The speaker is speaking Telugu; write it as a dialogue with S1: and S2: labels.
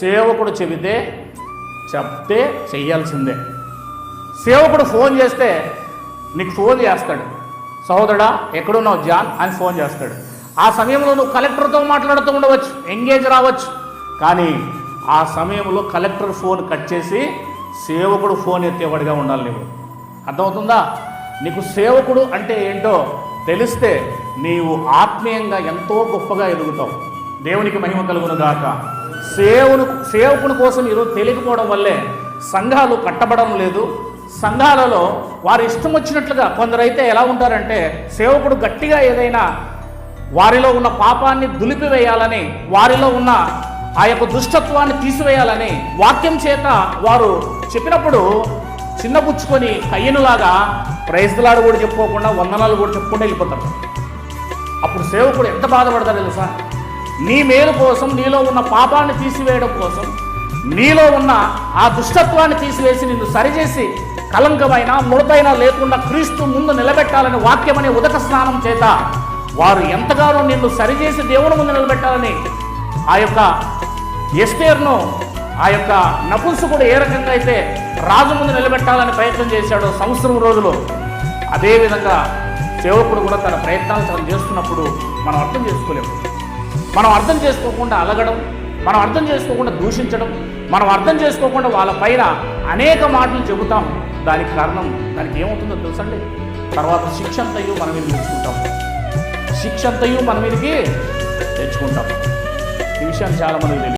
S1: సేవకుడు చెబితే చెప్తే చెయ్యాల్సిందే. సేవకుడు ఫోన్ చేస్తే నీకు ఫోన్ చేస్తాడు. సహోదరా ఎక్కడున్నావు? జాన్ అని ఫోన్ చేస్తాడు. ఆ సమయంలో నువ్వు కలెక్టర్తో మాట్లాడుతూ ఉండవచ్చు ఎంగేజ్ రావచ్చు. కానీ ఆ సమయంలో కలెక్టర్ ఫోన్ కట్ చేసి సేవకుడు ఫోన్ ఎత్తేవాడిగా ఉండాలి నువ్వు అర్థమవుతుందా? నీకు సేవకుడు అంటే ఏంటో తెలిస్తే నీవు ఆత్మీయంగా ఎంతో గొప్పగా ఎదుగుతావు. దేవునికి మహిమ కలుగును గాక సేవును సేవకుని కోసం ఈరోజు తెలియకపోవడం వల్లే సంఘాలు కట్టబడడం లేదు. సంఘాలలో వారి ఇష్టం వచ్చినట్లుగా కొందరైతే ఎలా ఉంటారంటే సేవకుడు గట్టిగా ఏదైనా వారిలో ఉన్న పాపాన్ని దులిపివేయాలని వారిలో ఉన్న ఆ యొక్క దుష్టత్వాన్ని తీసివేయాలని వాక్యం చేత వారు చెప్పినప్పుడు చిన్నపుచ్చుకొని కయ్యనులాగా ప్రైజ్లాడు కూడా చెప్పుకోకుండా వందనాలు కూడా చెప్పుకుంటూ వెళ్ళిపోతారు. అప్పుడు సేవకుడు ఎంత బాధపడతాడు తెలుసా? నీ మేలు కోసం నీలో ఉన్న పాపాన్ని తీసివేయడం కోసం నీలో ఉన్న ఆ దుష్టత్వాన్ని తీసివేసి నిన్ను సరిచేసి కలంకమైన ముడతైన లేకుండా క్రీస్తు ముందు నిలబెట్టాలని వాక్యమనే ఉదక స్నానం చేత వారు ఎంతగానో నిన్ను సరిచేసి దేవుని ముందు నిలబెట్టాలని ఆ యొక్క ఎస్టేర్ను ఆ యొక్క నపుంసకుడు ఏ రకంగా అయితే రాజు ముందు నిలబెట్టాలని ప్రయత్నం చేశాడో సంవత్సరం రోజులు అదేవిధంగా సేవకుడు కూడా తన ప్రయత్నాలు తను చేస్తున్నప్పుడు మనం అర్థం చేసుకోలేము. మనం అర్థం చేసుకోకుండా అలగడం మనం అర్థం చేసుకోకుండా దూషించడం మనం అర్థం చేసుకోకుండా వాళ్ళ పైన అనేక మాటలు చెబుతాం. దానికి కారణం దానికి ఏమవుతుందో తెలుసండి? తర్వాత శిక్ష అంతయు మన మీద తెచ్చుకుంటాం శిక్ష అంతయు మన మీదకి తెచ్చుకుంటాం. ఈ విషయాన్ని చాలా మందికి